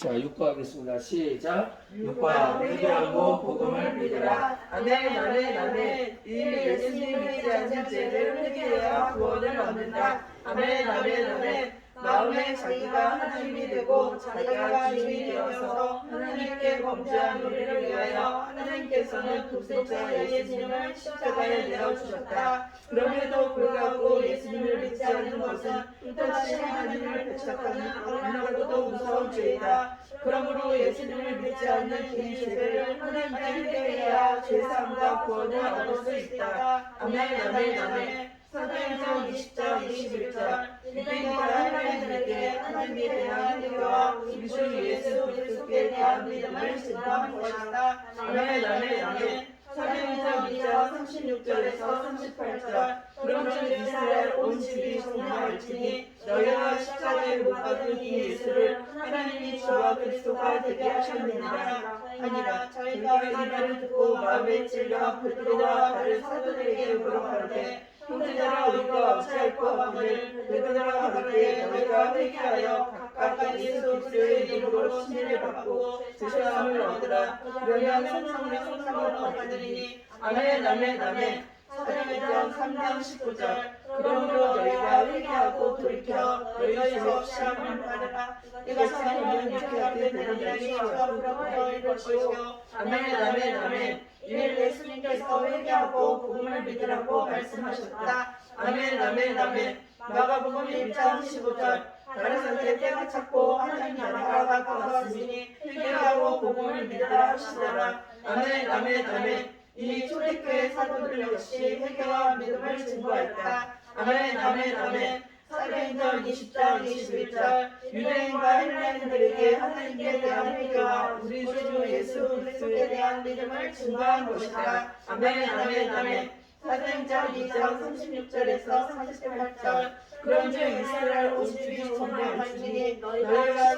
자, 육과하겠습니다. 시작. 육과 회개하고 복음을 믿으라. 아멘 아멘 아멘. 이 예수님 믿지 않는 죄를 회개해야 구원을 얻는다. 아멘 아멘 아멘. 마음에 자기가 하나님이 되고 자기가 주인이 되어서 하나님께 범죄한 우리를 위하여 하나님께서는 독생자 예수님을 십자가에 내어주셨다. 그럼에도 불구하고 예수님을 믿지 않는 것은 또다시 하나님을 배척하는 악랄하고도 무서운 죄이다. 그러므로 예수님을 믿지 않는 이 죄를 하나님께 회개해야 죄사함과 구원을 얻을 수 있다. 아멘 아멘 아멘. 사도행전 20장 21절. 유대인과 헬라인들에게 하나님에 대한 우리 주 예수 그리스도께 대한 믿음을 증거한 것이다. 아멘 아멘 아멘. 사도행전 2장 36절에서 38절. 그런즉 이스라엘 온 집이 정리할지니 너희가 십자가에 못 박은 이 예수를 하나님이 주와 그리스도가 되게 하셨느니라. 하니라 저희가 이 말을 듣고 마음에 찔려 베드로와 다른 사도들에게 물어가르되 가르되 너희가 회개하여 각각 예수 그리스도의 이름으로 신뢰를 받고 죄사함을 얻으라 그러면 성령의 성삼을 받으리니 아멘 아멘 아멘 사도행전 3장 19절 그러므로 너희가 회개하고 돌이켜 너희에서 시험을 받으라 이것이 아니면 유쾌하게 되는 날이 저로부터 일 것이요 아멘 아멘 아멘 이를 예수님께서 회개하고 복음을 믿으라고 말씀하셨다 아멘 아멘 아멘 마가복음 1장 15절 다른 사람의 때가 찾고 하나님 나라가 가까웠으니 회개하고 복음을 믿으라 하시더라 아멘 아멘 아멘 이 초대교회 사도들 역시 회개와 믿음을 증거했다. 아멘 아멘 아멘. 사도행전 20장 21절 유대인과 헬라인들에게 하나님께 대한 회개와 우리 주 예수 그리스도에 대한 믿음을 증거한 것이다. 아멘 아멘 아멘. 사도행전 2장 36절에서 38절 그런즉 이스라엘 온 집이 정리할지니 너희가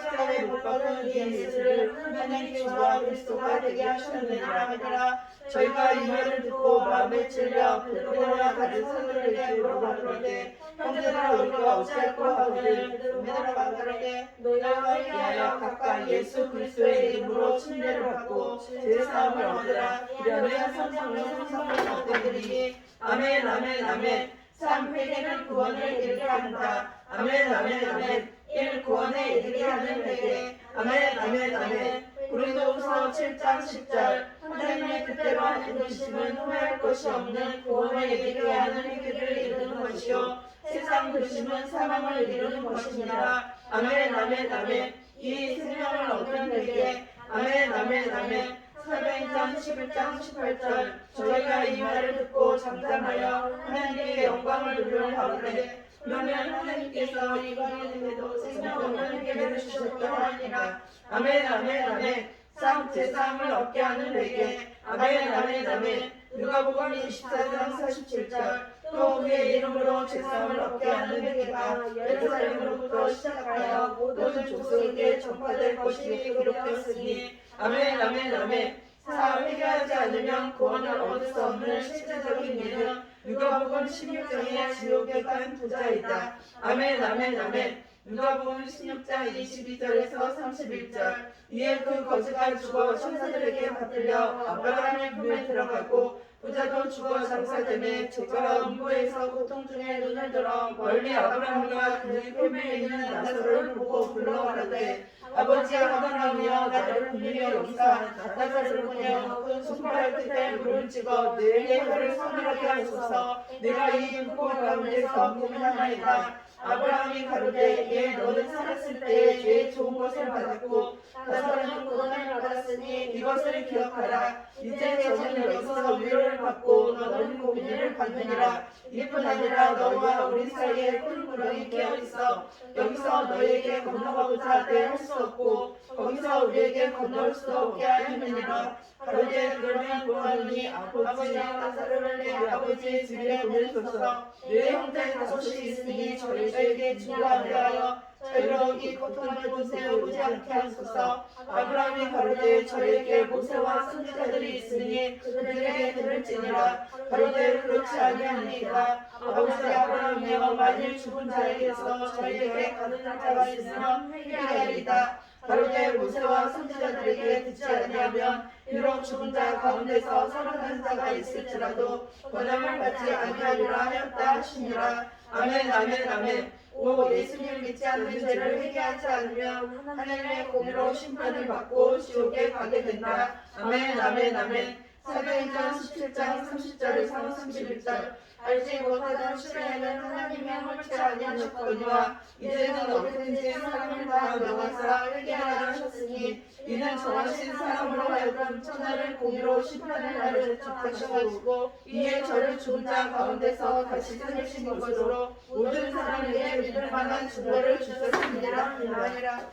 박은 이 예수를 하나님 주와 그리스도가 되게 하셨느니라 하니라. 저희가 이 말을 듣고 마음에 찔려 베드로와 다른 사도들에게 물어보는데 형제들아 우리가 어찌할꼬 하거늘 베드로가 가르되 너희가 회개하여 각각 예수 그리스도의 이름으로 침례를 받고 제사함을 얻으라. 이러면 성령의 성성을 얻으리니 아멘 아멘 아멘. 참 회개는 구원을 이르게 한다. 아멘 아멘 아멘 일 구원에 이르게 하는 회개. 아멘 아멘 아멘. 고린도후서 7장 10절. 하나님의 뜻대로 하는 것이면 후회할 것이 없는 구원에 이르게 하는 회개를 이루는 것이요. 세상 도심은 사망을 이루는 것이니라 아멘 아멘 아멘. 이 생명을 얻는 회개. 아멘 아멘 아멘. 사도행전 11장 18절. 저희가 이 말을 듣고 잠잠하여 하나님의 영광을 누려하오되 그러면 하나님께서 이방인에게도 생명 얻는 회개를 주셨다 하니라. 아멘 아멘 아멘. 쌍 제사함을 얻게 하는 회개 아멘 아멘 아멘. 누가복음 24장 47절. 또 그의 이름으로 제사함을 얻게 하는 회개가 예루살렘으로부터 시작하여 모든 족속에게 전파될 것이 기록되었으니. 아멘 아멘 아멘. 사 회개하지 않으면 구원을 얻을 수 없는 실제적인 예는 누가복음 16장의 지옥에 간 부자이다. 아멘 아멘 아멘. 누가복음 16장 22절에서 31절. 이에 그 거지가 죽어 천사들에게 받들려 아브라함의 품에 들어가고 부자도 죽어 장사되매 제가 음부에서 고통 중에 눈을 들어 멀리 아브라함과 그의 품에 있는 나사로를 보고 불러가라되 아버지 아브라함이여 나를 여기사 나사로를 보내어 그 손발 끝에 물을 찍어 내게 혀를 서늘하게 하소서. 내가 이 불꽃 가운데서 고민하나이다 아브라함이 가로되 예 너는 살았을 때에 죄의 좋은 것을 받았고 나사로는 구원을 받았으니 이것을 기억하라. 이제 저는 여기서 위로를 받고 너는 고민을 받느니라. 이뿐 아니라 너와 우리 사이에 큰 구렁이 끼어 있어 여기서 너에게 건너가고자 내할수 없고 거기서 우리에게 건널 수 없게 하느니라. 가로되 그러면 보아노니 아버지 나사로를 내 아버지의 집에 보내소서. 내 형제 다섯이 있으니 저 희에게 중과하게 하여 저희로 이 고통을 곳에 오지 않게 하소서. 아브라함이 가로되 저에게 모세와 선지자들이 있으니 그들에게 들을지니라. 가로되 그렇지 아니하니이다 아버지 아브라함이여 만일 죽은 자에게서 저희에게 가는 자가 있으면 회개하리이다 가로되 모세와 선지자들에게 듣지 아니하면 비록 죽은 자 가운데서 살아난 자가 있을지라도 권함을 받지 아니하리라 하였다 하시니라. 아멘 아멘 아멘. 오 예수님 믿지 않는 죄를 회개하지 않으면 하나님의 공의로 심판을 받고 지옥에 가게 된다. 아멘 아멘 아멘 사도행전 17장 30절에서 31절 알지 못하던 시대에는 하나님의 헐지 아니하셨거니와 이제는 어디든지 사람을 다 명하사 회개하라 하셨으니 이는 정하신 사람으로 하여금 천하를 공의로 심판을 하려 주하셔가지고 이에 저를 죽은 자 가운데서 다시 살리신 것으로 모든 사람에게 믿을 만한 증거를 주셨습니다.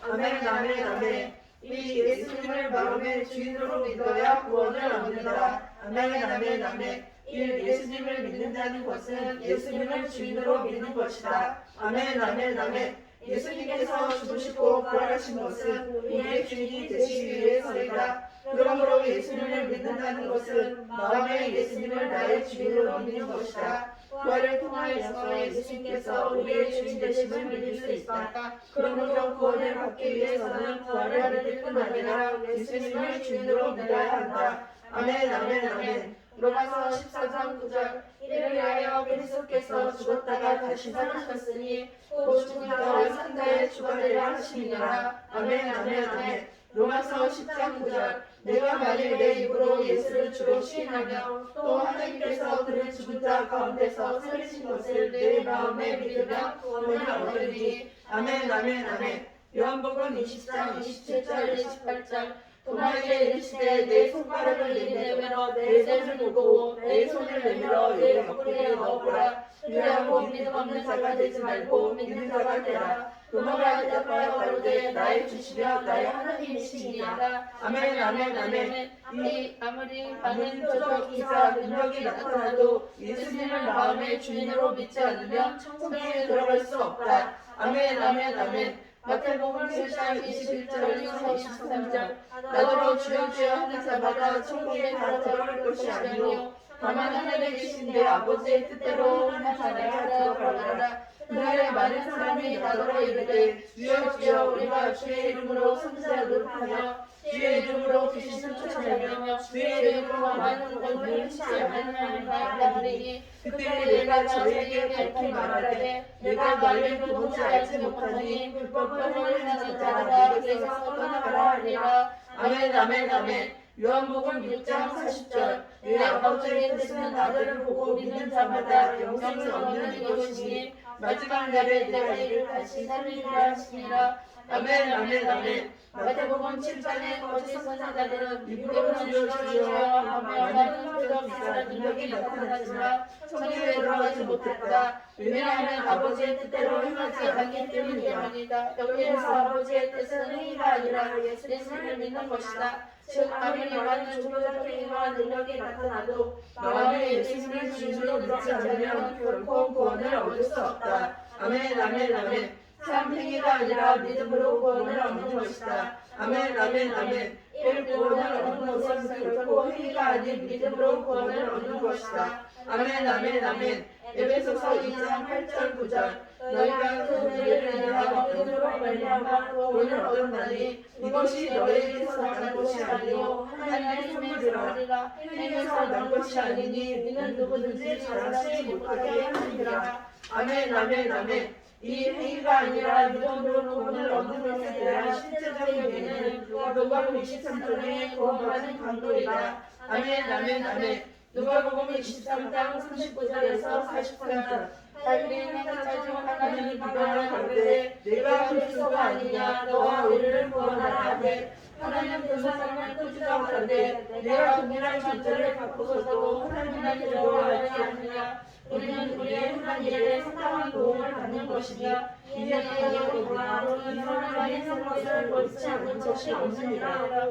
아멘 아멘 아멘 이 예수님을 마음의 주인으로 믿어야 구원을 얻는다. 아멘 아멘 아멘 이 예수님을 믿는다는 것은 예수님을 주인으로 믿는 것이다. 아멘 아멘 아멘 예수님께서 죽으시고 부활하신 것은 우리의 주인이 되시기 위해서이다. 그러므로 예수님을 믿는다는 것은 마음에 예수님을 나의 주인으로 믿는 것이다. 부활을 통하여서 예수님께서 우리의 주인 되심을 믿을 수 있다. 그러므로 구원을 받기 위해서는 부활을 믿을 뿐 아니라 예수님을 주인으로 믿어야 한다. 아멘 아멘 아멘 로마서 14장 9절 이를 위하여 그리스도께서 죽었다가 다시 살아나셨으니 곧 죽은 자와 산 자의 주관되려 하시니라 아멘 아멘 아멘 로마서 10장 9절 내가 만일 내 입으로 예수를 주로 시인하며 또 하나님께서 그를 죽은 자 가운데서 살리신 것을 내 마음에 믿으면 구원을 얻으리니. 아멘 아멘 아멘. 요한복음 20장 27절 28절. 도마에게 이르시되 내 손가락을 내밀어 내 손을 보고 내 손을 내밀어 내 옆구리에 넣어보라. 그리하고 믿음 없는 자가 되지 말고 믿는 자가 되라 도마가 대답하여 가로되 나의 주시며 나의 하나님이시니라 아멘 아멘 아멘 아무리 아무리 많은 표적 기사 능력이 나타나도 예수님을 마음의 주인으로 믿지 않으면 천국에 들어갈 수 없다 아멘 아멘 아멘 마태복음 7장 21절에서 23절 나더러 주여 주여 하는 자마다 천국에 다 들어갈 것이 아니요 다만 하늘에 계신 내 아버지의 뜻대로 하는 자가 들어가리라 그날에 많은 사람이 나더러 이르되 주여 주여 우리가 주의 이름으로 선지자 노릇하며 주의 이름으로 귀신을 쫓아내며 주의 이름으로 많은 권능을 아니하는가 하리니 그때 내가 저에게 밝히 말하되 내가 너희를 도무지 알지 못하니 불법을 하는 자라 그래서 떠나가라 하리라. 아멘 아멘 아멘 요한복음 6장 40절. 내 아버지의 뜻은 아들을 보고 믿는 자마다 영생을 얻는 이것이니 마지막 날에 내가 이를 다시 살리리라 하시니라. 아멘 아멘 아멘. 마태복음 7장의 거짓 선사자들은 입으로 주여 주여 하며 많은 표적 기사 능력이 나타났지만 천국에 들어가지 못했다. 왜냐하면 아버지의 뜻대로 행하지 않기 때문이다. 여기에서 아버지의 뜻은 행위가 아니라 예수님을 믿는 것이다 즉 아무리 많은 종교적 행위와 능력이 나타나도 마음에 예수님을 주인으로 믿지 않으면 결코 구원을 얻을 수 없다 아멘 아멘 아멘 참 행위가 아니라 믿음으로 구원을 얻는 것이다. 아멘 아멘 아멘. 일 구원을 얻는 것은 결코 행위가 아닌 믿음으로 구원을 얻는 것이다. 아멘 아멘 아멘. 에베소서 2장 8절 9절. 너희가 그 은혜를 인하여 믿음으로 말미암아 구원을 얻었나니 이것이 너희에게서 난 것이 아니요 하나님의 선물이라. 행에서 난 것이 아니니 이는 누구든지 자랑하지 못하게 하느니라. 아멘 아멘 아멘. 이 행위가 아니라 믿음으로 구원을 얻는 것에 대한 실제적인 의미는 누가복음 23장의 구원받은 강도이다. 아멘 아멘 아멘 누가복음 23장 39절에서 43절. 달린 행사자 중 하나님이 비방을 가르되 내가 그리스도가 아니냐 너와 우리를 구원하라 하되 하나님 그 사람을 꾸짖어 가르되 내가 동일한 존재를 바꾸어도 하나님을 두려워하지 않느냐? 우리는 우리의 행한 일에 상당한 도움을 받는 것이며 인생의 여호와 이 사람만이 한 것을 원치 않는 것이 없느니라.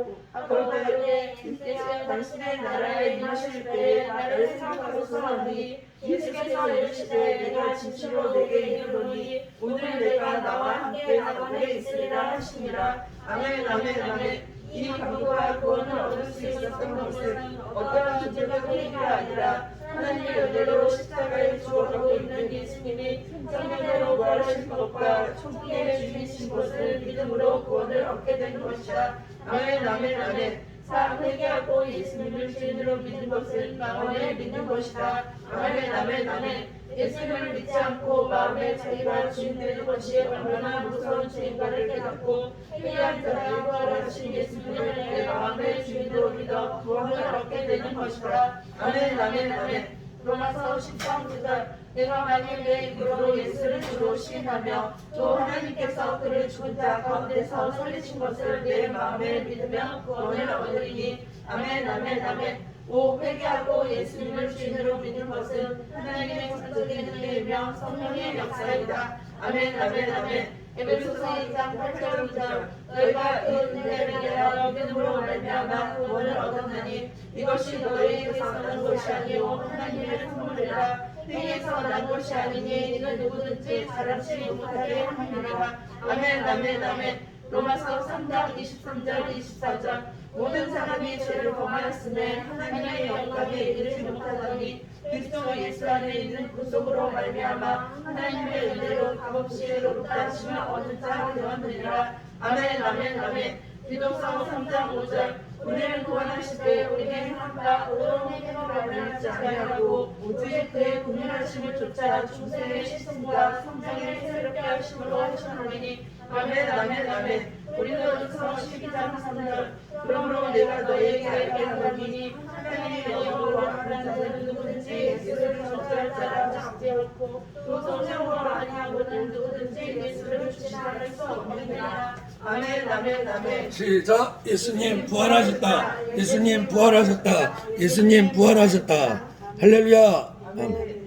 그런데 이때 당신의 나라에 임하실 때에 나를 생각하소서 하니? 예수께서 이르시되 내가 진실로 내게 이르노니 오늘 내가 나와 함께 가운데 있으리라 하시니라. 아멘 아멘 이 강구와 구원을 얻을 수 있었던 것은 어떠한 존재적 행위가 아니라 하나님의 은혜로 십자가에 죽어가고 있는 예수님이 성령으로 부활하신 것과 천국의 주이신 것을 믿음으로 구원을 얻게 되는 것이다. 아멘 아멘 아멘. 4. 회개하고 예수님을 주인으로 믿는 것은 마음에 믿는 것이다. 아멘 아멘 아멘. 예수님을 믿지 않고 마음에 자기가 주인 되는 것이 얼마나 무서운 주인가를 깨닫고 회개한 자가 부활하신 예수님을 내 마음의 주인으로 믿어 구원을 얻게 되는 것이다. 아멘 아멘 아멘. 로마서 13장 9절 내가 만일 내 입으로 예수를 주로 시인하며 또 하나님께서 그를 죽은 자 가운데서 살리신 것을 내 마음에 믿으면 구원을 얻으리니 아멘 아멘 아멘. 오 회개하고 예수님을 주인으로 믿는 것은 하나님의 선적인 은혜이며 성령의 역사이다. 아멘 아멘 아멘. 에베소서 2장 8절 9절 너희가 그 은혜를 위하여 믿음으로 말미암아 구원을 얻었나니 이것이 너희에게서 난 것이 아니요. 하나님의 선물이라. 행에서 난 것이 아니니 이는 누구든지 자랑치 못하게 하느니라. 아멘 아멘 아멘. 로마서 3장 23절 24절. 모든 사람이 죄를 범하였음에 하나님의 영광에 이르지 못하더니 그리스도 예수 안에 있는 구속으로 말미암아 하나님의 은혜로 값없이 의롭다 하심을 얻은 자 되었느니라. 아멘 아멘 아멘 기도서 3장 5절. 우리를 구원하실 때 우리에게 행함과 의로운 행함을 하지 아니하고 오직 그의 공연하심을 쫓아 중생의 시선과 성장을 새롭게 하심으로 하시나니 아멘 아멘 아멘. 우리도서 12장 3절 그러므로 내가 너희에게 알게 하노니 하나님의 영으로 하는 자는 누구든지 예수를 정죄할 자라 작지않고 또 성령으로 아니하고는 누구든지 예수를 주시할 수 없느니라 아멘 아멘 아멘 시작. 예수님 부활하셨다. 예수님 부활하셨다. 예수님 부활하셨다. 할렐루야. 아멘.